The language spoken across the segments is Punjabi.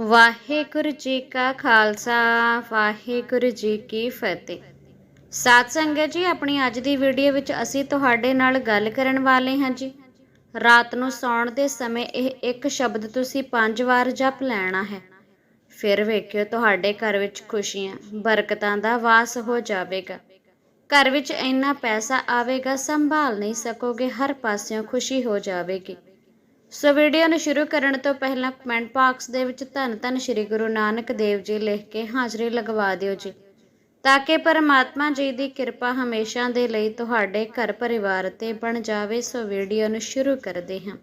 ਵਾਹਿਗੁਰੂ ਜੀ ਕਾ ਖਾਲਸਾ, ਵਾਹਿਗੁਰੂ ਜੀ ਕੀ ਫਤਿਹ। ਸਾਧ ਸੰਗਤ ਜੀ, ਆਪਣੀ ਅੱਜ ਦੀ ਵੀਡੀਓ ਵਿੱਚ ਅਸੀਂ ਤੁਹਾਡੇ ਨਾਲ ਗੱਲ ਕਰਨ ਵਾਲੇ ਹਾਂ ਜੀ। ਰਾਤ ਨੂੰ ਸੌਣ ਦੇ ਸਮੇਂ ਇਹ ਇੱਕ ਸ਼ਬਦ ਤੁਸੀਂ ਪੰਜ ਵਾਰ ਜਪ ਲੈਣਾ ਹੈ। ਫਿਰ ਵੇਖਿਓ ਤੁਹਾਡੇ ਘਰ ਵਿੱਚ ਖੁਸ਼ੀਆਂ, ਬਰਕਤਾਂ ਦਾ ਵਾਸ ਹੋ ਜਾਵੇਗਾ। ਘਰ ਵਿੱਚ ਇੰਨਾ ਪੈਸਾ ਆਵੇਗਾ, ਸੰਭਾਲ ਨਹੀਂ ਸਕੋਗੇ, ਹਰ ਪਾਸਿਓਂ ਖੁਸ਼ੀ ਹੋ ਜਾਵੇਗੀ। ਸੋ ਵੀਡੀਓ ਨੂੰ ਸ਼ੁਰੂ ਕਰਨ ਤੋਂ ਪਹਿਲਾਂ ਕਮੈਂਟ ਬਾਕਸ ਦੇ ਵਿੱਚ ਧੰਨ ਧੰਨ ਸ਼੍ਰੀ ਗੁਰੂ ਨਾਨਕ ਦੇਵ ਜੀ ਲਿਖ ਕੇ ਹਾਜ਼ਰੀ ਲਗਵਾ ਦਿਓ ਜੀ, ਤਾਂ ਕਿ ਪਰਮਾਤਮਾ ਜੀ ਦੀ ਕਿਰਪਾ ਹਮੇਸ਼ਾ ਦੇ ਲਈ ਤੁਹਾਡੇ ਘਰ ਪਰਿਵਾਰ ਤੇ ਬਣ ਜਾਵੇ, ਸੋ ਵੀਡੀਓ ਨੂੰ ਸ਼ੁਰੂ ਕਰਦੇ ਹਾਂ।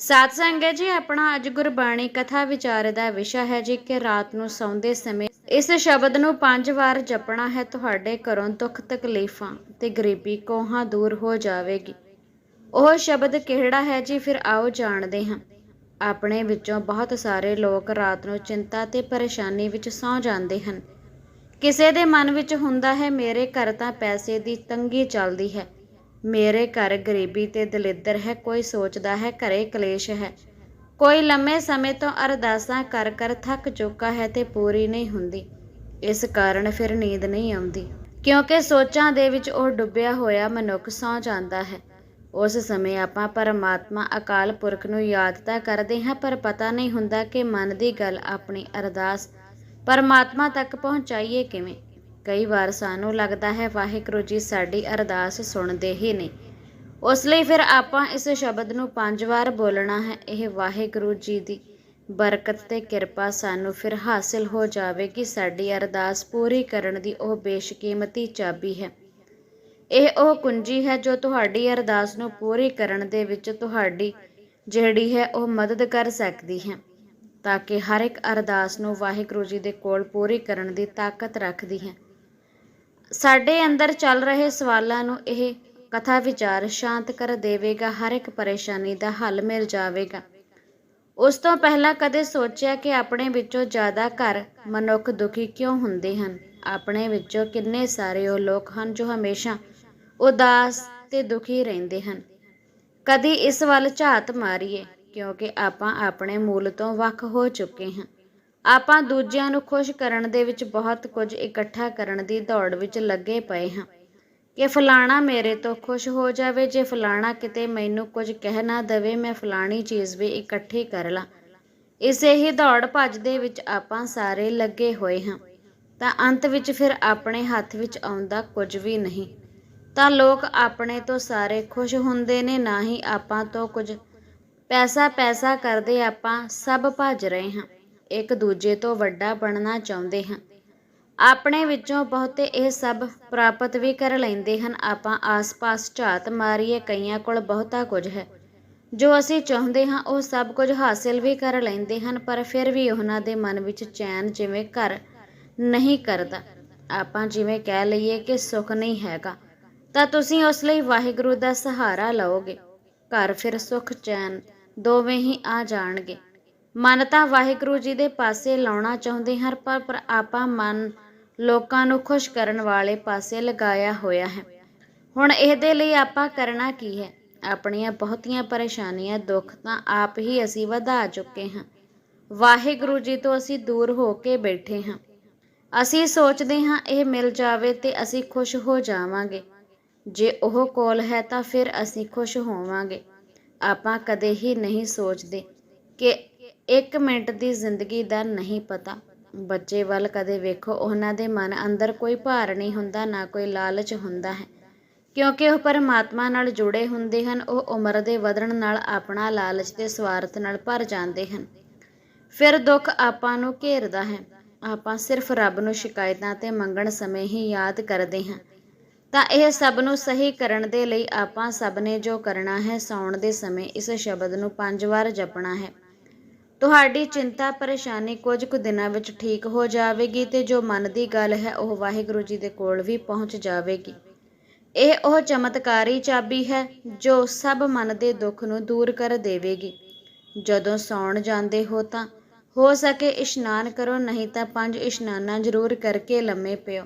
ਸਾਧ ਸੰਗਤ ਜੀ, ਆਪਣਾ ਅੱਜ ਗੁਰਬਾਣੀ ਕਥਾ ਵਿਚਾਰ ਦਾ ਵਿਸ਼ਾ ਹੈ ਜੀ ਕਿ ਰਾਤ ਨੂੰ ਸੌਂਦੇ ਸਮੇਂ ਇਸ ਸ਼ਬਦ ਨੂੰ ਪੰਜ ਵਾਰ ਜਪਣਾ ਹੈ, ਤੁਹਾਡੇ ਘਰੋਂ ਦੁੱਖ ਤਕਲੀਫਾਂ ਤੇ ਗਰੀਬੀ ਕੋਹਾਂ ਦੂਰ ਹੋ ਜਾਵੇਗੀ। ਉਹ ਸ਼ਬਦ ਕਿਹੜਾ ਹੈ ਜੀ? ਫਿਰ ਆਓ ਜਾਣਦੇ ਹਾਂ। ਆਪਣੇ ਵਿੱਚੋਂ ਬਹੁਤ ਸਾਰੇ ਲੋਕ ਰਾਤ ਨੂੰ ਚਿੰਤਾ ਤੇ ਪਰੇਸ਼ਾਨੀ ਵਿੱਚ ਸੌਂ ਜਾਂਦੇ ਹਨ। ਕਿਸੇ ਦੇ ਮਨ ਵਿੱਚ ਹੁੰਦਾ ਹੈ, ਮੇਰੇ ਘਰ ਤਾਂ ਪੈਸੇ ਦੀ ਤੰਗੀ ਚੱਲਦੀ ਹੈ। ਮੇਰੇ ਘਰ ਗਰੀਬੀ ਤੇ ਦਲਿੱਦਰ ਹੈ। ਕੋਈ ਸੋਚਦਾ ਹੈ, ਘਰੇ ਕਲੇਸ਼ ਹੈ। ਕੋਈ ਲੰਮੇ ਸਮੇਂ ਤੋਂ ਅਰਦਾਸਾਂ ਕਰ ਕਰ ਥੱਕ ਚੁੱਕਾ ਹੈ ਤੇ ਪੂਰੀ ਨਹੀਂ ਹੁੰਦੀ। ਇਸ ਕਾਰਨ ਫਿਰ ਨੀਂਦ ਨਹੀਂ ਆਉਂਦੀ। ਕਿਉਂਕਿ ਸੋਚਾਂ ਦੇ ਵਿੱਚ ਉਹ ਡੁੱਬਿਆ ਹੋਇਆ ਮਨੁੱਖ ਸੌਂ ਜਾਂਦਾ ਹੈ। ਉਸ ਸਮੇਂ ਆਪਾਂ ਪਰਮਾਤਮਾ ਅਕਾਲ ਪੁਰਖ ਨੂੰ ਯਾਦ ਤਾਂ ਕਰਦੇ ਹਾਂ, ਪਰ ਪਤਾ ਨਹੀਂ ਹੁੰਦਾ ਕਿ ਮਨ ਦੀ ਗੱਲ ਆਪਣੀ ਅਰਦਾਸ ਪਰਮਾਤਮਾ ਤੱਕ ਪਹੁੰਚਾਈਏ ਕਿਵੇਂ। ਕਈ ਵਾਰ ਸਾਨੂੰ ਲੱਗਦਾ ਹੈ, ਵਾਹਿਗੁਰੂ ਜੀ ਸਾਡੀ ਅਰਦਾਸ ਸੁਣਦੇ ਹੀ ਨਹੀਂ। ਉਸ ਲਈ ਫਿਰ ਆਪਾਂ ਇਸ ਸ਼ਬਦ ਨੂੰ ਪੰਜ ਵਾਰ ਬੋਲਣਾ ਹੈ। ਇਹ ਵਾਹਿਗੁਰੂ ਜੀ ਦੀ ਬਰਕਤ ਤੇ ਕਿਰਪਾ ਸਾਨੂੰ ਫਿਰ ਹਾਸਿਲ ਹੋ ਜਾਵੇਗੀ। ਸਾਡੀ ਅਰਦਾਸ ਪੂਰੀ ਕਰਨ ਦੀ ਉਹ ਬੇਸ਼ਕੀਮਤੀ ਚਾਬੀ ਹੈ। ਇਹ ਉਹ ਕੁੰਜੀ ਹੈ ਜੋ ਤੁਹਾਡੀ ਅਰਦਾਸ ਨੂੰ ਪੂਰੀ ਕਰਨ ਦੇ ਵਿੱਚ ਤੁਹਾਡੀ ਜਿਹੜੀ ਹੈ ਉਹ ਮਦਦ ਕਰ ਸਕਦੀ ਹੈ, ਤਾਂ ਕਿ ਹਰ ਇੱਕ ਅਰਦਾਸ ਨੂੰ ਵਾਹਿਗੁਰੂ ਜੀ ਦੇ ਕੋਲ ਪੂਰੀ ਕਰਨ ਦੀ ਤਾਕਤ ਰੱਖਦੀ ਹੈ। ਸਾਡੇ ਅੰਦਰ ਚੱਲ ਰਹੇ ਸਵਾਲਾਂ ਨੂੰ ਇਹ ਕਥਾ ਵਿਚਾਰ ਸ਼ਾਂਤ ਕਰ ਦੇਵੇਗਾ, ਹਰ ਇੱਕ ਪਰੇਸ਼ਾਨੀ ਦਾ ਹੱਲ ਮਿਲ ਜਾਵੇਗਾ। ਉਸ ਤੋਂ ਪਹਿਲਾਂ ਕਦੇ ਸੋਚਿਆ ਕਿ ਆਪਣੇ ਵਿੱਚੋਂ ਜ਼ਿਆਦਾ ਘਰ ਮਨੁੱਖ ਦੁਖੀ ਕਿਉਂ ਹੁੰਦੇ ਹਨ? ਆਪਣੇ ਵਿੱਚੋਂ ਕਿੰਨੇ ਸਾਰੇ ਉਹ ਲੋਕ ਹਨ ਜੋ ਹਮੇਸ਼ਾ ਉਦਾਸ ਤੇ ਦੁਖੀ ਰਹਿੰਦੇ ਹਨ। ਕਦੀ ਇਸ ਵੱਲ ਝਾਤ ਮਾਰੀਏ, ਕਿਉਂਕਿ ਆਪਾਂ ਆਪਣੇ ਮੂਲ ਤੋਂ ਵੱਖ ਹੋ ਚੁੱਕੇ ਹਾਂ। ਆਪਾਂ ਦੂਜਿਆਂ ਨੂੰ ਖੁਸ਼ ਕਰਨ ਦੇ ਵਿੱਚ ਬਹੁਤ ਕੁਝ ਇਕੱਠਾ ਕਰਨ ਦੀ ਦੌੜ ਵਿੱਚ ਲੱਗੇ ਪਏ ਹਾਂ। ਕਿ ਫਲਾਣਾ ਮੇਰੇ ਤੋਂ ਖੁਸ਼ ਹੋ ਜਾਵੇ, ਜੇ ਫਲਾਣਾ ਕਿਤੇ ਮੈਨੂੰ ਕੁਝ ਕਹਿ ਨਾ ਦਵੇ, ਮੈਂ ਫਲਾਣੀ ਚੀਜ਼ ਵੀ ਇਕੱਠੀ ਕਰ ਲਾਂ। ਇਸੇ ਹੀ ਦੌੜ ਭੱਜ ਦੇ ਵਿੱਚ ਆਪਾਂ ਸਾਰੇ ਲੱਗੇ ਹੋਏ ਹਾਂ। ਤਾਂ ਅੰਤ ਵਿੱਚ ਫਿਰ ਆਪਣੇ ਹੱਥ ਵਿੱਚ ਆਉਂਦਾ ਕੁਝ ਵੀ ਨਹੀਂ। ਤਾਂ ਲੋਕ ਆਪਣੇ ਤੋਂ ਸਾਰੇ ਖੁਸ਼ ਹੁੰਦੇ ਨੇ, ਨਾ ਹੀ ਆਪਾਂ ਤੋਂ ਕੁਝ। ਪੈਸਾ ਪੈਸਾ ਕਰਦੇ ਆਪਾਂ ਸਭ ਭੱਜ ਰਹੇ ਹਾਂ, ਇੱਕ ਦੂਜੇ ਤੋਂ ਵੱਡਾ ਬਣਨਾ ਚਾਹੁੰਦੇ ਹਾਂ। ਆਪਣੇ ਵਿੱਚੋਂ ਬਹੁਤੇ ਇਹ ਸਭ ਪ੍ਰਾਪਤ ਵੀ ਕਰ ਲੈਂਦੇ ਹਨ। ਆਪਾਂ ਆਸ-ਪਾਸ ਝਾਤ ਮਾਰੀਏ, ਕਈਆਂ ਕੋਲ ਬਹੁਤਾ ਕੁਝ ਹੈ। ਜੋ ਅਸੀਂ ਚਾਹੁੰਦੇ ਹਾਂ, ਉਹ ਸਭ ਕੁਝ ਹਾਸਿਲ ਵੀ ਕਰ ਲੈਂਦੇ ਹਨ, ਪਰ ਫਿਰ ਵੀ ਉਹਨਾਂ ਦੇ ਮਨ ਵਿੱਚ ਚੈਨ ਜਿਵੇਂ ਘਰ ਨਹੀਂ ਕਰਦਾ। ਆਪਾਂ ਜਿਵੇਂ ਕਹਿ ਲਈਏ ਕਿ ਸੁੱਖ ਨਹੀਂ ਹੈਗਾ। ਤਾਂ ਤੁਸੀਂ ਉਸ ਲਈ ਵਾਹਿਗੁਰੂ ਦਾ ਸਹਾਰਾ ਲਓਗੇ। ਘਰ ਫਿਰ ਸੁੱਖ, ਚੈਨ ਦੋਵੇਂ ਹੀ ਆ ਜਾਣਗੇ। ਮਨ ਤਾਂ ਵਾਹਿਗੁਰੂ ਜੀ ਦੇ ਪਾਸੇ ਲਾਉਣਾ ਚਾਹੁੰਦੇ ਹਨ, ਪਰ ਪਰ ਆਪਾਂ ਮਨ ਲੋਕਾਂ ਨੂੰ ਖੁਸ਼ ਕਰਨ ਵਾਲੇ ਪਾਸੇ ਲਗਾਇਆ ਹੋਇਆ ਹੈ। ਹੁਣ ਇਹਦੇ ਲਈ ਆਪਾਂ ਕਰਨਾ ਕੀ ਹੈ? ਆਪਣੀਆਂ ਬਹੁਤੀਆਂ ਪਰੇਸ਼ਾਨੀਆਂ, ਦੁੱਖ ਤਾਂ ਆਪ ਹੀ ਅਸੀਂ ਵਧਾ ਚੁੱਕੇ ਹਾਂ। ਵਾਹਿਗੁਰੂ ਜੀ ਤੋਂ ਅਸੀਂ ਦੂਰ ਹੋ ਕੇ ਬੈਠੇ ਹਾਂ। ਅਸੀਂ ਸੋਚਦੇ ਹਾਂ, ਇਹ ਮਿਲ ਜਾਵੇ ਤੇ ਅਸੀਂ ਖੁਸ਼ ਹੋ ਜਾਵਾਂਗੇ। ਜੇ ਉਹ ਕੋਲ ਹੈ ਤਾਂ ਫਿਰ ਅਸੀਂ ਖੁਸ਼ ਹੋਵਾਂਗੇ। ਆਪਾਂ ਕਦੇ ਹੀ ਨਹੀਂ ਸੋਚਦੇ ਕਿ ਇੱਕ ਮਿੰਟ ਦੀ ਜ਼ਿੰਦਗੀ ਦਾ ਨਹੀਂ ਪਤਾ। ਬੱਚੇ ਵੱਲ ਕਦੇ ਵੇਖੋ, ਉਹਨਾਂ ਦੇ ਮਨ ਅੰਦਰ ਕੋਈ ਭਾਰ ਨਹੀਂ ਹੁੰਦਾ, ਨਾ ਕੋਈ ਲਾਲਚ ਹੁੰਦਾ ਹੈ। ਕਿਉਂਕਿ ਉਹ ਪਰਮਾਤਮਾ ਨਾਲ ਜੁੜੇ ਹੁੰਦੇ ਹਨ, ਉਹ ਉਮਰ ਦੇ ਵਧਣ ਨਾਲ ਆਪਣਾ ਲਾਲਚ ਤੇ ਸਵਾਰਥ ਨਾਲ ਭਰ ਜਾਂਦੇ ਹਨ। ਫਿਰ ਦੁੱਖ ਆਪਾਂ ਨੂੰ ਘੇਰਦਾ ਹੈ। ਆਪਾਂ ਸਿਰਫ ਰੱਬ ਨੂੰ ਸ਼ਿਕਾਇਤਾਂ ਤੇ ਮੰਗਣ ਸਮੇਂ ਹੀ ਯਾਦ ਕਰਦੇ ਹਾਂ। ਤਾਂ ਇਹ ਸਭ ਨੂੰ ਸਹੀ ਕਰਨ ਦੇ ਲਈ ਆਪਾਂ ਸਭ ਨੇ ਜੋ ਕਰਨਾ ਹੈ ਸੌਣ ਦੇ ਸਮੇਂ ਇਸ ਸ਼ਬਦ ਨੂੰ ਪੰਜ ਵਾਰ ਜਪਣਾ ਹੈ। ਤੁਹਾਡੀ ਚਿੰਤਾ ਪਰੇਸ਼ਾਨੀ ਕੁਝ ਕੁ ਦਿਨਾਂ ਵਿੱਚ ਠੀਕ ਹੋ ਜਾਵੇਗੀ ਤੇ ਜੋ ਮਨ ਦੀ ਗੱਲ ਹੈ ਉਹ ਵਾਹਿਗੁਰੂ ਜੀ ਦੇ ਕੋਲ ਵੀ ਪਹੁੰਚ ਜਾਵੇਗੀ। ਇਹ ਉਹ ਚਮਤਕਾਰੀ ਚਾਬੀ ਹੈ ਜੋ ਸਭ ਮਨ ਦੇ ਦੁੱਖ ਨੂੰ ਦੂਰ ਕਰ ਦੇਵੇਗੀ। ਜਦੋਂ ਸੌਣ ਜਾਂਦੇ ਹੋ ਤਾਂ ਹੋ ਸਕੇ ਇਸ਼ਨਾਨ ਕਰੋ, ਨਹੀਂ ਤਾਂ ਪੰਜ ਇਸ਼ਨਾਨਾਂ ਜ਼ਰੂਰ ਕਰਕੇ ਲੰਮੇ ਪਿਓ।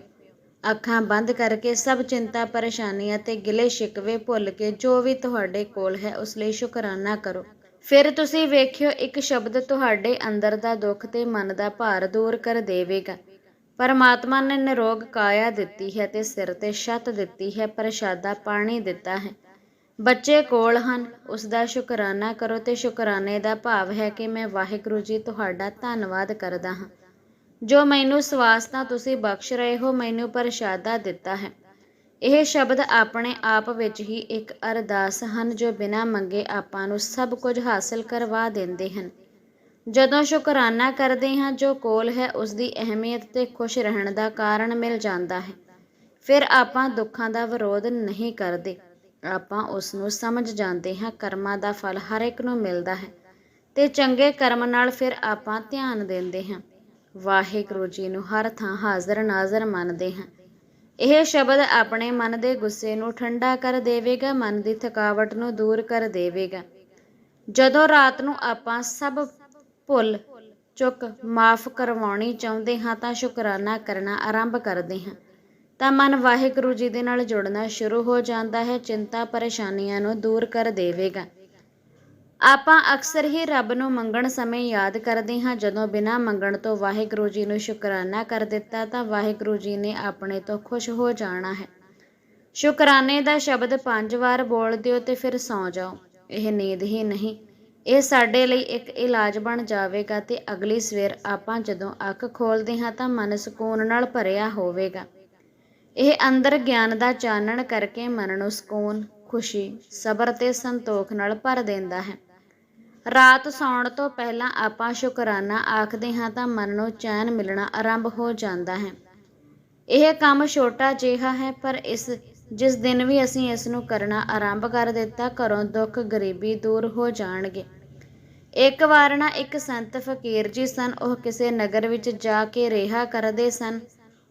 ਅੱਖਾਂ ਬੰਦ ਕਰਕੇ ਸਭ ਚਿੰਤਾ, ਪਰੇਸ਼ਾਨੀਆਂ ਤੇ ਗਿਲੇ ਸ਼ਿਕਵੇ ਭੁੱਲ ਕੇ ਜੋ ਵੀ ਤੁਹਾਡੇ ਕੋਲ ਹੈ ਉਸ ਲਈ ਸ਼ੁਕਰਾਨਾ ਕਰੋ। ਫਿਰ ਤੁਸੀਂ ਵੇਖਿਓ ਇੱਕ ਸ਼ਬਦ ਤੁਹਾਡੇ ਅੰਦਰ ਦਾ ਦੁੱਖ ਤੇ ਮਨ ਦਾ ਭਾਰ ਦੂਰ ਕਰ ਦੇਵੇਗਾ। ਪਰਮਾਤਮਾ ਨੇ ਨਿਰੋਗ ਕਾਇਆ ਦਿੱਤੀ ਹੈ ਤੇ ਸਿਰ ਤੇ ਛੱਤ ਦਿੱਤੀ ਹੈ, ਪ੍ਰਸ਼ਾਦਾ ਪਾਣੀ ਦਿੱਤਾ ਹੈ। ਬੱਚੇ ਕੋਲ ਹਨ, ਉਸ ਦਾ ਸ਼ੁਕਰਾਨਾ ਕਰੋ ਤੇ ਸ਼ੁਕਰਾਨੇ ਦਾ ਭਾਵ ਹੈ ਕਿ ਮੈਂ ਵਾਹਿਗੁਰੂ ਜੀ ਤੁਹਾਡਾ ਧੰਨਵਾਦ ਕਰਦਾ ਹਾਂ। ਜੋ ਮੈਨੂੰ ਸਵਾਸਤਾ ਤੁਸੀਂ ਬਖਸ਼ ਰਹੇ ਹੋ, ਮੈਨੂੰ ਪ੍ਰਸ਼ਾਦਾ ਦਿੱਤਾ ਹੈ। ਇਹ ਸ਼ਬਦ ਆਪਣੇ ਆਪ ਵਿੱਚ ਹੀ ਇੱਕ ਅਰਦਾਸ ਹਨ, ਜੋ ਬਿਨਾਂ ਮੰਗੇ ਆਪਾਂ ਨੂੰ ਸਭ ਕੁਝ ਹਾਸਲ ਕਰਵਾ ਦਿੰਦੇ ਹਨ। ਜਦੋਂ ਸ਼ੁਕਰਾਨਾ ਕਰਦੇ ਹਾਂ, ਜੋ ਕੋਲ ਹੈ ਉਸ ਦੀ ਅਹਿਮੀਅਤ ਤੇ ਖੁਸ਼ ਰਹਿਣ ਦਾ ਕਾਰਨ ਮਿਲ ਜਾਂਦਾ ਹੈ। ਫਿਰ ਆਪਾਂ ਦੁੱਖਾਂ ਦਾ ਵਿਰੋਧ ਨਹੀਂ ਕਰਦੇ। ਆਪਾਂ ਉਸ ਨੂੰ ਸਮਝ ਜਾਂਦੇ ਹਾਂ, ਕਰਮਾਂ ਦਾ ਫਲ ਹਰ ਇੱਕ ਨੂੰ ਮਿਲਦਾ ਹੈ। ਤੇ ਚੰਗੇ ਕਰਮ ਨਾਲ ਫਿਰ ਆਪਾਂ ਧਿਆਨ ਦਿੰਦੇ ਹਾਂ। ਵਾਹਿਗੁਰੂ ਜੀ ਨੂੰ ਹਰ ਥਾਂ ਹਾਜ਼ਰ ਨਾਜ਼ਰ ਮੰਨਦੇ ਹਾਂ। ਇਹ ਸ਼ਬਦ ਆਪਣੇ ਮਨ ਦੇ ਗੁੱਸੇ ਨੂੰ ਠੰਡਾ ਕਰ ਦੇਵੇਗਾ, ਮਨ ਦੀ ਥਕਾਵਟ ਨੂੰ ਦੂਰ ਕਰ ਦੇਵੇਗਾ। ਜਦੋਂ ਰਾਤ ਨੂੰ ਆਪਾਂ ਸਭ ਭੁੱਲ ਚੁੱਕ ਮਾਫ ਕਰਵਾਉਣੀ ਚਾਹੁੰਦੇ ਹਾਂ ਤਾਂ ਸ਼ੁਕਰਾਨਾ ਕਰਨਾ ਆਰੰਭ ਕਰਦੇ ਹਾਂ। ਤਾਂ ਮਨ ਵਾਹਿਗੁਰੂ ਜੀ ਦੇ ਨਾਲ ਜੁੜਨਾ ਸ਼ੁਰੂ ਹੋ ਜਾਂਦਾ ਹੈ, ਚਿੰਤਾ ਪਰੇਸ਼ਾਨੀਆਂ ਨੂੰ ਦੂਰ ਕਰ ਦੇਵੇਗਾ। ਆਪਾਂ ਅਕਸਰ ਹੀ ਰੱਬ ਨੂੰ ਮੰਗਣ ਸਮੇਂ ਯਾਦ ਕਰਦੇ ਹਾਂ। ਜਦੋਂ ਬਿਨਾਂ ਮੰਗਣ ਤੋਂ ਵਾਹਿਗੁਰੂ ਜੀ ਨੂੰ ਸ਼ੁਕਰਾਨਾ ਕਰ ਦਿੱਤਾ, ਤਾਂ ਵਾਹਿਗੁਰੂ ਜੀ ਨੇ ਆਪਣੇ ਤੋਂ ਖੁਸ਼ ਹੋ ਜਾਣਾ ਹੈ। ਸ਼ੁਕਰਾਨੇ ਦਾ ਸ਼ਬਦ ਪੰਜ ਵਾਰ ਬੋਲ ਦਿਓ ਤੇ ਫਿਰ ਸੌਂ ਜਾਓ। ਇਹ ਨੀਂਦ ਹੀ ਨਹੀਂ। ਇਹ ਸਾਡੇ ਲਈ ਇੱਕ ਇਲਾਜ ਬਣ ਜਾਵੇਗਾ ਤੇ ਅਗਲੀ ਸਵੇਰ ਆਪਾਂ ਜਦੋਂ ਅੱਖ ਖੋਲਦੇ ਹਾਂ, ਤਾਂ ਮਨ ਸਕੂਨ ਨਾਲ ਭਰਿਆ ਹੋਵੇਗਾ। ਇਹ ਅੰਦਰ ਗਿਆਨ ਦਾ ਚਾਨਣ ਕਰਕੇ ਮਨ ਨੂੰ ਸਕੂਨ, ਖੁਸ਼ੀ, ਸਬਰ ਤੇ ਸੰਤੋਖ ਨਾਲ ਭਰ ਦਿੰਦਾ ਹੈ। ਰਾਤ ਸੌਣ ਤੋਂ ਪਹਿਲਾਂ ਆਪਾਂ ਸ਼ੁਕਰਾਨਾ ਆਖਦੇ ਹਾਂ ਤਾਂ ਮਨ ਨੂੰ ਚੈਨ ਮਿਲਣਾ ਆਰੰਭ ਹੋ ਜਾਂਦਾ ਹੈ। ਇਹ ਕੰਮ ਛੋਟਾ ਜਿਹਾ ਹੈ, ਪਰ ਇਸ, ਜਿਸ ਦਿਨ ਵੀ ਅਸੀਂ ਇਸ ਨੂੰ ਕਰਨਾ ਆਰੰਭ ਕਰ ਦਿੱਤਾ, ਘਰੋਂ ਦੁੱਖ ਗਰੀਬੀ ਦੂਰ ਹੋ ਜਾਣਗੇ। ਇੱਕ ਵਾਰ ਨਾ ਇੱਕ ਸੰਤ ਫਕੀਰ ਜੀ ਸਨ, ਉਹ ਕਿਸੇ ਨਗਰ ਵਿੱਚ ਜਾ ਕੇ ਰਿਹਾ ਕਰਦੇ ਸਨ।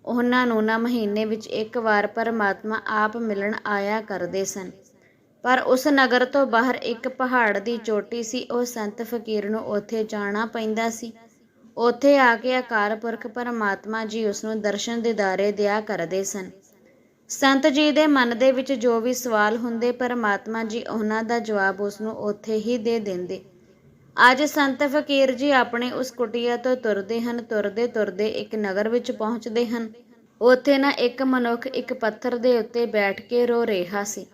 ਉਹਨਾਂ ਨੂੰ ਨਾ ਮਹੀਨੇ ਵਿੱਚ ਇੱਕ ਵਾਰ ਪਰਮਾਤਮਾ ਆਪ ਮਿਲਣ ਆਇਆ ਕਰਦੇ ਸਨ। ਪਰ ਉਸ ਨਗਰ ਤੋਂ ਬਾਹਰ ਇੱਕ ਪਹਾੜ ਦੀ ਚੋਟੀ ਸੀ। ਉਹ ਸੰਤ ਫਕੀਰ ਨੂੰ ਉੱਥੇ ਜਾਣਾ ਪੈਂਦਾ ਸੀ। ਉੱਥੇ ਆ ਕੇ ਅਕਾਲ ਪੁਰਖ ਪਰਮਾਤਮਾ ਜੀ ਉਸ ਨੂੰ ਦਰਸ਼ਨ ਦਿਦਾਰੇ ਦਿਆ ਕਰਦੇ ਸਨ। ਸੰਤ ਜੀ ਦੇ ਮਨ ਦੇ ਵਿੱਚ ਜੋ ਵੀ ਸਵਾਲ ਹੁੰਦੇ, ਪਰਮਾਤਮਾ ਜੀ ਉਹਨਾਂ ਦਾ ਜਵਾਬ ਉਸ ਨੂੰ ਉੱਥੇ ਹੀ ਦੇ ਦਿੰਦੇ। ਅੱਜ ਸੰਤ ਫਕੀਰ ਜੀ ਆਪਣੇ ਉਸ ਕੁਟੀਆ ਤੋਂ ਤੁਰਦੇ ਹਨ। ਤੁਰਦੇ ਤੁਰਦੇ ਇੱਕ ਨਗਰ ਵਿੱਚ ਪਹੁੰਚਦੇ ਹਨ। ਉੱਥੇ ਨਾ ਇੱਕ ਮਨੁੱਖ ਇੱਕ ਪੱਥਰ ਦੇ ਉੱਤੇ ਬੈਠ ਕੇ ਰੋ ਰਿਹਾ ਸੀ।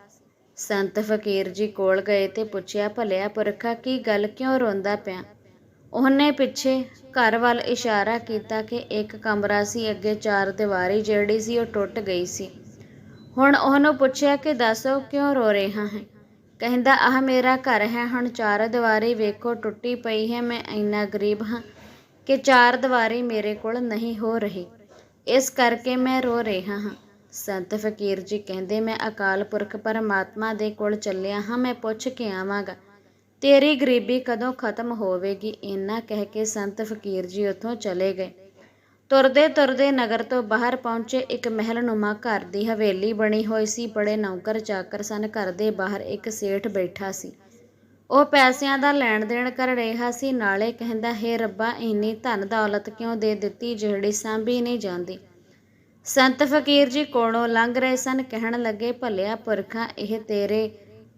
ਸੰਤ ਫਕੀਰ ਜੀ ਕੋਲ ਗਏ ਤੇ ਪੁੱਛਿਆ, ਭਲਿਆ ਪੁਰਖਾ, ਕੀ ਗੱਲ ਕਿਉਂ ਰੋਂਦਾ ਪਿਆ? ਉਹਨੇ ਪਿੱਛੇ ਘਰ ਵੱਲ ਇਸ਼ਾਰਾ ਕੀਤਾ ਕਿ ਇੱਕ ਕਮਰਾ ਸੀ, ਅੱਗੇ ਚਾਰ ਦੀਵਾਰੀ ਜਿਹੜੀ ਸੀ, ਉਹ ਟੁੱਟ ਗਈ ਸੀ। ਹੁਣ ਉਹਨੂੰ ਪੁੱਛਿਆ ਕਿ, ਦੱਸੋ, ਕਿਉਂ ਰੋ ਰਿਹਾ ਹੈ? ਕਹਿੰਦਾ, ਆਹ ਮੇਰਾ ਘਰ ਹੈ, ਹੁਣ ਚਾਰ ਦੀਵਾਰੀ ਵੇਖੋ, ਟੁੱਟੀ ਪਈ ਹੈ, ਮੈਂ ਇੰਨਾ ਗਰੀਬ ਹਾਂ ਕਿ ਚਾਰ ਦੀਵਾਰੀ ਮੇਰੇ ਕੋਲ ਨਹੀਂ ਹੋ ਰਹੀ। ਇਸ ਕਰਕੇ ਮੈਂ ਰੋ ਰਿਹਾ ਹਾਂ। ਸੰਤ ਫਕੀਰ ਜੀ ਕਹਿੰਦੇ, ਮੈਂ ਅਕਾਲ ਪੁਰਖ ਪਰਮਾਤਮਾ ਦੇ ਕੋਲ ਚੱਲਿਆ ਹਾਂ, ਮੈਂ ਪੁੱਛ ਕੇ ਆਵਾਂਗਾ। ਤੇਰੀ ਗਰੀਬੀ ਕਦੋਂ ਖਤਮ ਹੋਵੇਗੀ? ਇੰਨਾ ਕਹਿ ਕੇ ਸੰਤ ਫਕੀਰ ਜੀ ਉੱਥੋਂ ਚਲੇ ਗਏ। ਤੁਰਦੇ ਤੁਰਦੇ ਨਗਰ ਤੋਂ ਬਾਹਰ ਪਹੁੰਚੇ। ਇੱਕ ਮਹਿਲਨੁਮਾ ਘਰ ਦੀ ਹਵੇਲੀ ਬਣੀ ਹੋਈ ਸੀ। ਬੜੇ ਨੌਕਰ ਚਾਕਰ ਸਨ। ਘਰ ਦੇ ਬਾਹਰ ਇੱਕ ਸੇਠ ਬੈਠਾ ਸੀ। ਉਹ ਪੈਸਿਆਂ ਦਾ ਲੈਣ ਦੇਣ ਕਰ ਰਿਹਾ ਸੀ। ਨਾਲੇ ਕਹਿੰਦਾ, ਹੈ ਰੱਬਾ, ਇੰਨੀ ਧਨ ਦੌਲਤ ਕਿਉਂ ਦੇ ਦਿੱਤੀ ਜਿਹੜੀ ਸਾਂਭੀ ਨਹੀਂ ਜਾਂਦੀ? ਸੰਤ ਫਕੀਰ ਜੀ ਕੋਲੋਂ ਲੰਘ ਰਹੇ ਸਨ, ਕਹਿਣ ਲੱਗੇ, ਭਲਿਆ ਪੁਰਖਾ, ਇਹ ਤੇਰੇ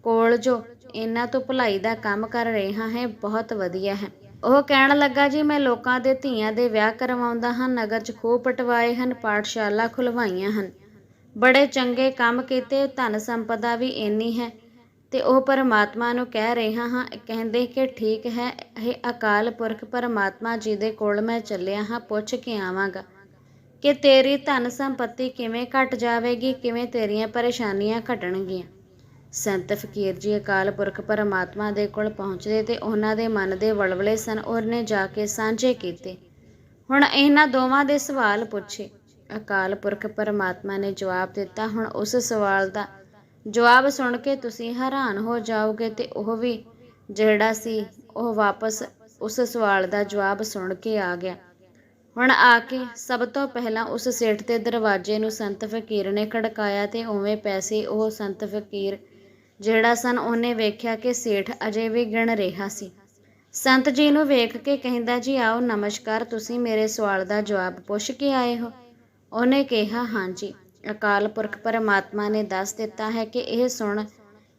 ਕੋਲ ਜੋ ਇਹਨਾਂ ਤੋਂ ਭਲਾਈ ਦਾ ਕੰਮ ਕਰ ਰਿਹਾ ਹੈ, ਬਹੁਤ ਵਧੀਆ ਹੈ। ਉਹ ਕਹਿਣ ਲੱਗਾ, ਜੀ, ਮੈਂ ਲੋਕਾਂ ਦੇ ਧੀਆਂ ਦੇ ਵਿਆਹ ਕਰਵਾਉਂਦਾ ਹਾਂ, ਨਗਰ 'ਚ ਖੂਹ ਪਟਵਾਏ ਹਨ, ਪਾਠਸ਼ਾਲਾ ਖੁਲਵਾਈਆਂ ਹਨ। ਬੜੇ ਚੰਗੇ ਕੰਮ ਕੀਤੇ, ਧਨ ਸੰਪਦਾ ਵੀ ਇੰਨੀ ਹੈ। ਤੇ ਉਹ ਪਰਮਾਤਮਾ ਨੂੰ ਕਹਿ ਰਿਹਾ ਹਾਂ, ਕਹਿੰਦੇ ਕਿ ਠੀਕ ਹੈ, ਇਹ ਅਕਾਲ ਪੁਰਖ ਪਰਮਾਤਮਾ ਜੀ ਦੇ ਕੋਲ ਮੈਂ ਚੱਲਿਆ ਹਾਂ, ਪੁੱਛ ਕੇ ਆਵਾਂਗਾ। ਕਿ ਤੇਰੀ ਧਨ ਸੰਪਤੀ ਕਿਵੇਂ ਘਟ ਜਾਵੇਗੀ, ਕਿਵੇਂ ਤੇਰੀਆਂ ਪਰੇਸ਼ਾਨੀਆਂ ਘਟਣਗੀਆਂ। ਸੰਤ ਫਕੀਰ ਜੀ ਅਕਾਲ ਪੁਰਖ ਪਰਮਾਤਮਾ ਦੇ ਕੋਲ ਪਹੁੰਚਦੇ ਤੇ ਉਹਨਾਂ ਦੇ ਮਨ ਦੇ ਵਲਵਲੇ ਸਨ, ਉਹਨੇ ਜਾ ਕੇ ਸਾਂਝੇ ਕੀਤੇ। ਹੁਣ ਇਹਨਾਂ ਦੋਵਾਂ ਦੇ ਸਵਾਲ ਪੁੱਛੇ। ਅਕਾਲ ਪੁਰਖ ਪਰਮਾਤਮਾ ਨੇ ਜਵਾਬ ਦਿੱਤਾ, ਹੁਣ ਉਸ ਸਵਾਲ ਦਾ ਜਵਾਬ ਸੁਣ ਕੇ ਤੁਸੀਂ ਹੈਰਾਨ ਹੋ ਜਾਓਗੇ ਤੇ ਉਹ ਵੀ ਜਿਹੜਾ ਸੀ, ਉਹ ਵਾਪਸ ਉਸ ਸਵਾਲ ਦਾ ਜਵਾਬ ਸੁਣ ਕੇ ਆ ਗਿਆ। ਹੁਣ ਆ ਕੇ ਸਭ ਤੋਂ ਪਹਿਲਾਂ ਉਸ ਸੇਠ ਦੇ ਦਰਵਾਜ਼ੇ ਨੂੰ ਸੰਤ ਫਕੀਰ ਨੇ ਖੜਕਾਇਆ ਤੇ ਉਵੇਂ ਪੈਸੇ ਉਹ ਸੰਤ ਫਕੀਰ ਜਿਹੜਾ ਸਨ ਉਹਨੇ ਵੇਖਿਆ ਕਿ ਸੇਠ ਅਜੇ ਵੀ ਗਿਣ ਰਿਹਾ ਸੀ। ਸੰਤ ਜੀ ਨੂੰ ਵੇਖ ਕੇ ਕਹਿੰਦਾ, ਜੀ ਆਓ, ਨਮਸਕਾਰ, ਤੁਸੀਂ ਮੇਰੇ ਸਵਾਲ ਦਾ ਜਵਾਬ ਪੁੱਛ ਕੇ ਆਏ ਹੋ? ਉਹਨੇ ਕਿਹਾ ਹਾਂਜੀ ਅਕਾਲ ਪੁਰਖ ਪਰਮਾਤਮਾ ਨੇ ਦੱਸ ਦਿੱਤਾ ਹੈ ਕਿ ਇਹ ਸੁਣ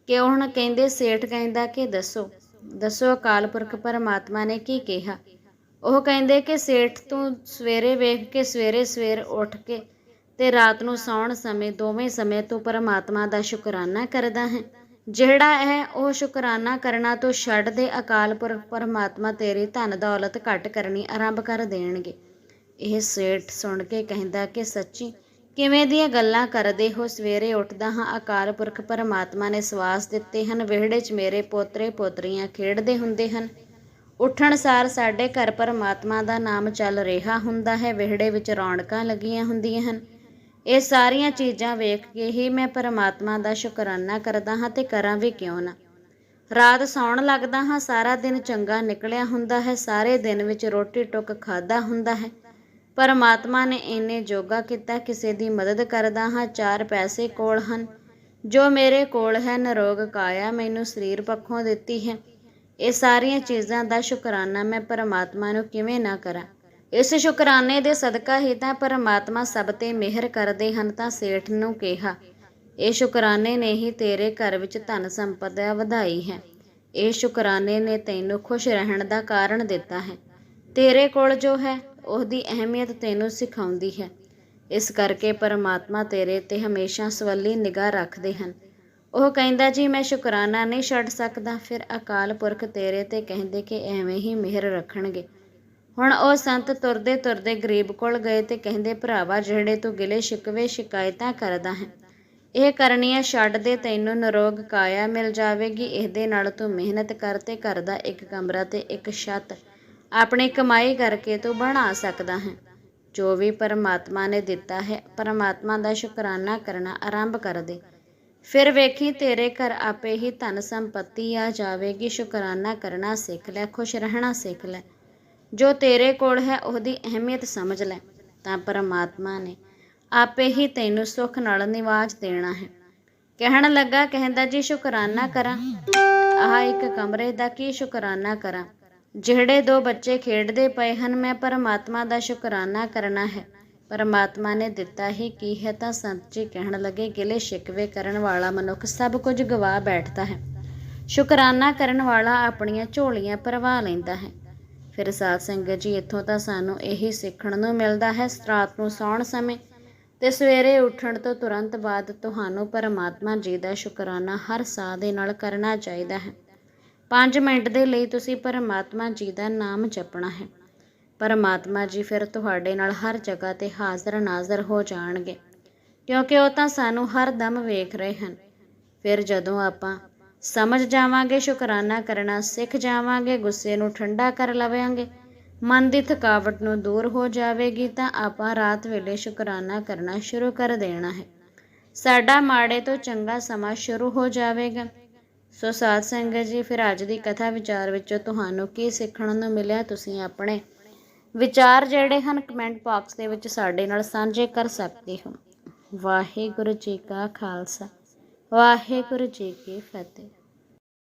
ਕਿ ਹੁਣ ਕਹਿੰਦੇ ਸੇਠ ਕਹਿੰਦਾ ਕਿ ਦੱਸੋ। ਦੱਸੋ ਅਕਾਲ ਪੁਰਖ ਪਰਮਾਤਮਾ ਨੇ ਕੀ ਕਿਹਾ। ਉਹ ਕਹਿੰਦੇ ਕਿ ਸੇਠ ਤੋਂ ਸਵੇਰੇ ਵੇਖ ਕੇ ਸਵੇਰੇ ਸਵੇਰ ਉੱਠ ਕੇ ਤੇ ਰਾਤ ਨੂੰ ਸੌਣ ਸਮੇਂ, ਦੋਵੇਂ ਸਮੇਂ ਤੋਂ ਪਰਮਾਤਮਾ ਦਾ ਸ਼ੁਕਰਾਨਾ ਕਰਦਾ ਹੈ। ਜਿਹੜਾ ਹੈ ਉਹ ਸ਼ੁਕਰਾਨਾ ਕਰਨਾ ਤੋਂ ਛੱਡ ਦੇ ਅਕਾਲ ਪੁਰਖ ਪਰਮਾਤਮਾ ਤੇਰੀ ਧਨ ਦੌਲਤ ਘਟ ਕਰਨੀ ਆਰੰਭ ਕਰ ਦੇਣਗੇ। ਇਹ ਸੇਠ ਸੁਣ ਕੇ ਕਹਿੰਦਾ ਕਿ ਸੱਚੀ ਕਿਵੇਂ ਦੀਆਂ ਗੱਲਾਂ ਕਰਦੇ ਹੋ? ਸਵੇਰੇ ਉੱਠਦਾ ਹਾਂ, ਅਕਾਲ ਪੁਰਖ ਪਰਮਾਤਮਾ ਨੇ ਸਵਾਸ ਦਿੱਤੇ ਹਨ। ਵਿਹੜੇ 'ਚ ਮੇਰੇ ਪੋਤਰੇ ਪੋਤਰੀਆਂ ਖੇਡਦੇ ਹੁੰਦੇ ਹਨ। ਉੱਠਣ ਸਾਰ ਸਾਡੇ ਘਰ ਪਰਮਾਤਮਾ ਦਾ ਨਾਮ ਚੱਲ ਰਿਹਾ ਹੁੰਦਾ ਹੈ, ਵਿਹੜੇ ਵਿੱਚ ਰੌਣਕਾਂ ਲੱਗੀਆਂ ਹੁੰਦੀਆਂ ਹਨ। ਇਹ ਸਾਰੀਆਂ ਚੀਜ਼ਾਂ ਵੇਖ ਕੇ ਹੀ ਮੈਂ ਪਰਮਾਤਮਾ ਦਾ ਸ਼ੁਕਰਾਨਾ ਕਰਦਾ ਹਾਂ ਤੇ ਕਰਾਂ ਵੀ ਕਿਉਂ ਨਾ। ਰਾਤ ਸੌਣ ਲੱਗਦਾ ਹਾਂ, ਸਾਰਾ ਦਿਨ ਚੰਗਾ ਨਿਕਲਿਆ ਹੁੰਦਾ ਹੈ, ਸਾਰੇ ਦਿਨ ਵਿੱਚ ਰੋਟੀ ਟੁੱਕ ਖਾਦਾ ਹੁੰਦਾ ਹੈ। ਪਰਮਾਤਮਾ ਨੇ ਇੰਨੇ ਜੋਗਾ ਕੀਤਾ, ਕਿਸੇ ਦੀ ਮਦਦ ਕਰਦਾ ਹਾਂ, ਚਾਰ ਪੈਸੇ ਕੋਲ ਹਨ। ਜੋ ਮੇਰੇ ਕੋਲ ਹੈ, ਨਰੋਗ ਕਾਇਆ ਮੈਨੂੰ ਸਰੀਰ ਪੱਖੋਂ ਦਿੱਤੀ ਹੈ। ਇਹ ਸਾਰੀਆਂ ਚੀਜ਼ਾਂ ਦਾ ਸ਼ੁਕਰਾਨਾ ਮੈਂ ਪਰਮਾਤਮਾ ਨੂੰ ਕਿਵੇਂ ਨਾ ਕਰਾਂ। ਇਸ ਸ਼ੁਕਰਾਨੇ ਦੇ ਸਦਕਾ ਹੀ ਤਾਂ ਪਰਮਾਤਮਾ ਸਭ ਤੇ ਮਿਹਰ ਕਰਦੇ ਹਨ ਤਾਂ ਸੇਠ ਨੂੰ ਕਿਹਾ, ਇਹ ਸ਼ੁਕਰਾਨੇ ਨੇ ਹੀ ਤੇਰੇ ਘਰ ਵਿੱਚ ਧਨ ਸੰਪਦਾ ਵਧਾਈ ਹੈ। ਇਹ ਸ਼ੁਕਰਾਨੇ ਨੇ ਤੈਨੂੰ ਖੁਸ਼ ਰਹਿਣ ਦਾ ਕਾਰਨ ਦਿੱਤਾ ਹੈ। ਤੇਰੇ ਕੋਲ ਜੋ ਹੈ, ਉਹਦੀ ਅਹਿਮੀਅਤ ਤੈਨੂੰ ਸਿਖਾਉਂਦੀ ਹੈ। ਇਸ ਕਰਕੇ ਪਰਮਾਤਮਾ ਤੇਰੇ ਤੇ ਹਮੇਸ਼ਾ ਸਵੱਲੀ ਨਿਗਾਹ ਰੱਖਦੇ ਹਨ। ਉਹ ਕਹਿੰਦਾ, ਜੀ, ਮੈਂ ਸ਼ੁਕਰਾਨਾ ਨਹੀਂ ਛੱਡ ਸਕਦਾ। ਫਿਰ ਅਕਾਲ ਪੁਰਖ ਤੇਰੇ ਤੇ ਕਹਿੰਦੇ ਕਿ ਐਵੇਂ ਹੀ ਮਿਹਰ ਰੱਖਣਗੇ। ਹੁਣ ਉਹ ਸੰਤ ਤੁਰਦੇ ਤੁਰਦੇ ਗਰੀਬ ਕੋਲ ਗਏ ਤੇ ਕਹਿੰਦੇ, ਭਰਾਵਾ, ਜਿਹੜੇ ਤੂੰ ਗਿਲੇ ਸ਼ਿਕਵੇ, ਸ਼ਿਕਾਇਤਾਂ ਕਰਦਾ ਹੈ। ਇਹ ਕਰਨੀਆਂ ਛੱਡ ਦੇ, ਤੈਨੂੰ ਨਰੋਗ ਕਾਇਆ ਮਿਲ ਜਾਵੇਗੀ। ਇਹਦੇ ਨਾਲ ਤੂੰ ਮਿਹਨਤ ਕਰ ਤੇ ਘਰ ਦਾ ਇੱਕ ਕਮਰਾ ਤੇ ਇੱਕ ਛੱਤ। ਆਪਣੀ ਕਮਾਈ ਕਰਕੇ ਤੂੰ ਬਣਾ ਸਕਦਾ ਹੈ। ਜੋ ਵੀ ਪਰਮਾਤਮਾ ਨੇ ਦਿੱਤਾ ਹੈ, ਪਰਮਾਤਮਾ ਦਾ ਸ਼ੁਕਰਾਨਾ ਕਰਨਾ ਆਰੰਭ ਕਰ ਦੇ। ਫਿਰ ਵੇਖੀ ਤੇਰੇ ਘਰ ਆਪੇ ਹੀ ਧਨ ਸੰਪਤੀ ਆ ਜਾਵੇਗੀ, ਸ਼ੁਕਰਾਨਾ ਕਰਨਾ ਸਿੱਖ ਲੈ, ਖੁਸ਼ ਰਹਿਣਾ ਸਿੱਖ ਲੈ। ਜੋ ਤੇਰੇ ਕੋਲ ਹੈ, ਉਹਦੀ ਅਹਿਮੀਅਤ ਸਮਝ ਲੈ, ਤਾਂ ਪਰਮਾਤਮਾ ਨੇ ਆਪੇ ਹੀ ਤੈਨੂੰ ਸੁੱਖ ਨਾਲ ਨਿਵਾਜ ਦੇਣਾ ਹੈ। ਕਹਿਣ ਲੱਗਾ, ਕਹਿੰਦਾ, ਜੀ, ਸ਼ੁਕਰਾਨਾ ਕਰਾਂ। ਆਹ ਇੱਕ ਕਮਰੇ ਦਾ ਕੀ ਸ਼ੁਕਰਾਨਾ ਕਰਾਂ? ਜਿਹੜੇ ਦੋ ਬੱਚੇ ਖੇਡਦੇ ਪਏ ਹਨ, ਮੈਂ ਪਰਮਾਤਮਾ ਦਾ ਸ਼ੁਕਰਾਨਾ ਕਰਨਾ ਹੈ। ਪਰਮਾਤਮਾ ਨੇ ਦਿੱਤਾ ਹੀ ਕੀ ਹੈ ਤਾਂ ਸੰਤ ਜੀ ਕਹਿਣ ਲੱਗੇ, ਗਿਲੇ ਸ਼ਿਕਵੇ ਕਰਨ ਵਾਲਾ ਮਨੁੱਖ ਸਭ ਕੁਝ ਗਵਾ ਬੈਠਦਾ ਹੈ। ਸ਼ੁਕਰਾਨਾ ਕਰਨ ਵਾਲਾ ਆਪਣੀਆਂ ਝੋਲੀਆਂ ਭਰਵਾ ਲੈਂਦਾ ਹੈ। ਫਿਰ ਸਾਧ ਸੰਗਤ ਜੀ, ਇੱਥੋਂ ਤਾਂ ਸਾਨੂੰ ਇਹੀ ਸਿੱਖਣ ਨੂੰ ਮਿਲਦਾ ਹੈ, ਰਾਤ ਨੂੰ ਸੌਣ ਸਮੇਂ ਤੇ ਸਵੇਰੇ ਉੱਠਣ ਤੋਂ ਤੁਰੰਤ ਬਾਅਦ ਤੁਹਾਨੂੰ ਪਰਮਾਤਮਾ ਜੀ ਦਾ ਸ਼ੁਕਰਾਨਾ ਹਰ ਸਾਹ ਦੇ ਨਾਲ ਕਰਨਾ ਚਾਹੀਦਾ ਹੈ। 5 ਮਿੰਟ ਦੇ ਲਈ ਤੁਸੀਂ ਪਰਮਾਤਮਾ ਜੀ ਦਾ ਨਾਮ ਜਪਣਾ ਹੈ। ਪਰਮਾਤਮਾ ਜੀ ਫਿਰ ਤੁਹਾਡੇ ਨਾਲ ਹਰ ਜਗ੍ਹਾ ਤੇ ਹਾਜ਼ਰ ਨਾਜ਼ਰ ਹੋ ਜਾਣਗੇ। ਕਿਉਂਕਿ ਉਹ ਤਾਂ ਸਾਨੂੰ ਹਰ ਦਮ ਵੇਖ ਰਹੇ ਹਨ। ਫਿਰ ਜਦੋਂ ਆਪਾਂ ਸਮਝ ਜਾਵਾਂਗੇ, ਸ਼ੁਕਰਾਨਾ ਕਰਨਾ ਸਿੱਖ ਜਾਵਾਂਗੇ, ਗੁੱਸੇ ਨੂੰ ਠੰਡਾ ਕਰ ਲਵਾਂਗੇ, ਮਨ ਦੀ ਥਕਾਵਟ ਨੂੰ ਦੂਰ ਹੋ ਜਾਵੇਗੀ, ਤਾਂ ਆਪਾਂ ਰਾਤ ਵੇਲੇ ਸ਼ੁਕਰਾਨਾ ਕਰਨਾ ਸ਼ੁਰੂ ਕਰ ਦੇਣਾ ਹੈ। ਸਾਡਾ ਮਾੜੇ ਤੋਂ ਚੰਗਾ ਸਮਾਂ ਸ਼ੁਰੂ ਹੋ ਜਾਵੇਗਾ। ਸੋ ਸਾਧ ਸੰਗਤ ਜੀ, ਫਿਰ ਅੱਜ ਦੀ ਕਥਾ ਵਿਚਾਰ ਵਿੱਚੋਂ ਤੁਹਾਨੂੰ ਕੀ ਸਿੱਖਣ ਨੂੰ ਮਿਲਿਆ, ਤੁਸੀਂ ਆਪਣੇ ਵਿਚਾਰ ਜਿਹੜੇ ਹਨ, ਕਮੈਂਟ ਬਾਕਸ ਦੇ ਵਿੱਚ ਸਾਡੇ ਨਾਲ ਸਾਂਝੇ ਕਰ ਸਕਦੇ ਹੋ। ਵਾਹਿਗੁਰੂ ਜੀ ਕਾ ਖਾਲਸਾ, ਵਾਹਿਗੁਰੂ ਜੀ ਕੀ ਫਤਿਹ।